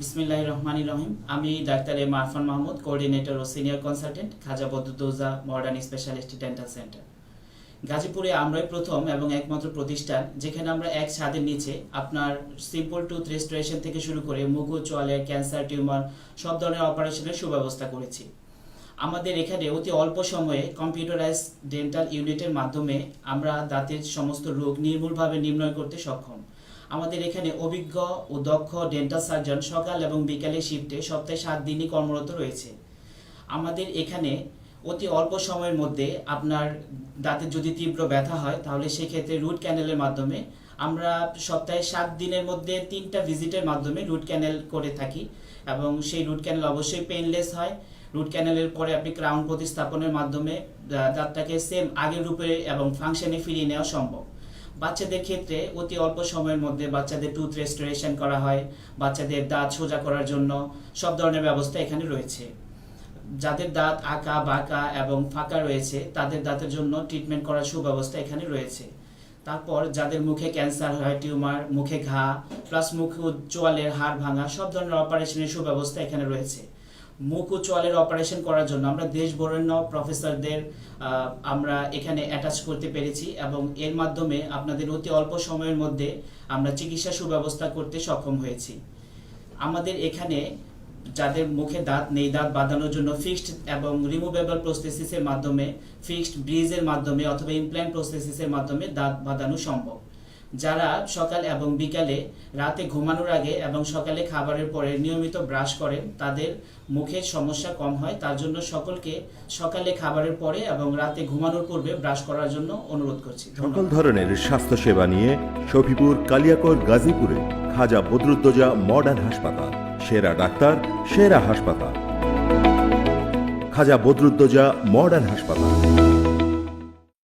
রহমানির রহিম। আমি doctor M Arfan Mahmud, coordinator ও senior consultant, Khaja Baduddoza modern specialist dental centre. গাজীপুরে আমরাই প্রথম এবং একমাত্র প্রতিষ্ঠান, যেখানে আমরা এক ছাদের নিচে আপনার সিম্পল টুথ রেস্টোরেশন থেকে শুরু করে মুগু চলে ক্যান্সার টিউমার, সব ধরনের অপারেশনের সুব্যবস্থা করেছি। আমাদের এখানে অতি অল্প সময়ে কম্পিউটারাইজ ডেন্টাল ইউনিটের মাধ্যমে আমরা দাঁতের সমস্ত রোগ নির্মূলভাবে নির্ণয় করতে সক্ষম। আমাদের এখানে অভিজ্ঞ ও দক্ষ ডেন্টাল সার্জন সকাল এবং বিকালে শিফটে সপ্তাহে সাত দিনই কর্মরত রয়েছে। আমাদের এখানে অতি অল্প সময়ের মধ্যে আপনার দাঁতের যদি তীব্র ব্যথা হয়, তাহলে সেক্ষেত্রে রুট ক্যানেলের মাধ্যমে আমরা সপ্তাহে সাত দিনের মধ্যে তিনটা ভিজিটের মাধ্যমে রুট ক্যানেল করে থাকি এবং সেই রুট ক্যানেল অবশ্যই পেনলেস হয়। রুট ক্যানেলের পরে আপনি ক্রাউন প্রতিস্থাপনের মাধ্যমে দাঁতটাকে সেম আগের রূপে এবং ফাংশনে ফিরিয়ে নেওয়া সম্ভব। বাচ্চাদের ক্ষেত্রে অতি অল্প সময়ের মধ্যে বাচ্চাদের টুথ রেস্টোরেশন করা হয়, বাচ্চাদের দাঁত সোজা করার জন্য সব ধরনের ব্যবস্থা এখানে রয়েছে। যাদের দাঁত আঁকা, বাঁকা এবং ফাঁকা রয়েছে, তাদের দাঁতের জন্য ট্রিটমেন্ট করার সুব্যবস্থা এখানে রয়েছে। তারপর যাদের মুখে ক্যান্সার হয় টিউমার মুখে ঘা প্লাস মুখ চোয়ালের হাড় ভাঙা, সব ধরনের অপারেশনের সুব্যবস্থা এখানে রয়েছে। মুখ ও চোয়ালের অপারেশন করার জন্য। আমরা দেশ বরেণ্য প্রফেসরদের আমরা এখানে অ্যাটাচ করতে পেরেছি এবং এর মাধ্যমে আপনাদের অতি অল্প সময়ের মধ্যে আমরা চিকিৎসা সুব্যবস্থা করতে সক্ষম হয়েছি। আমাদের এখানে যাদের মুখে দাঁত নেই, দাঁত বাঁধানোর জন্য ফিক্সড এবং রিমুভেবল প্রসেসিসের মাধ্যমে ফিক্সড ব্রিজের মাধ্যমে অথবা ইমপ্ল্যান্ট প্রসেসিসের মাধ্যমে দাঁত বাঁধানো সম্ভব। যারা সকাল এবং বিকালে রাতে ঘুমানোর আগে এবং সকালে খাবারের পরে নিয়মিত ব্রাশ করেন, তাদের মুখের সমস্যা কম হয়। তার জন্য সকলকে সকালে খাবারের পরে এবং রাতে ঘুমানোর পূর্বে ব্রাশ করার জন্য অনুরোধ করছি। সকল ধরনের স্বাস্থ্যসেবা নিয়ে শফিপুর, কালিয়াকর, গাজীপুরে খাজা বদরুদ্দোজা মডার্ন হাসপাতাল। সেরা ডাক্তার, সেরা হাসপাতাল। খাজা বদরুদ্দোজা মডার্ন হাসপাতাল।